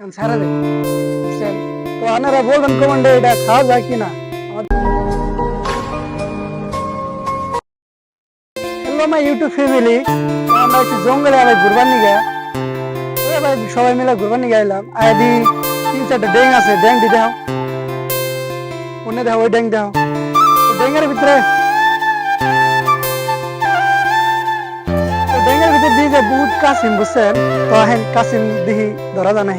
এখন ছাড়া দে বুঝছেন? তো আপনারা বলবেন কমান্ডে এটা খাওয়া যায় কিনা? আমরা একটু জঙ্গলে আবার ঘুরবার ওই সবাই মিলে ঘুরবার এলাম আদি তিন চারটা ড্যাং আছে, ড্যাং দি দাও ওনে দাও ওই ড্যাং দাও ড্যাঙের ভিতরে ড্যাঙের ভিতরে দিয়ে যে বহুত কাসিম, বুঝছেন? তো হেন কাসিম দিহি ধরা জানা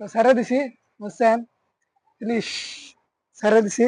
তো ছেড়ে দিছি বুঝছেন? জিনিস ছেড়ে দিছি।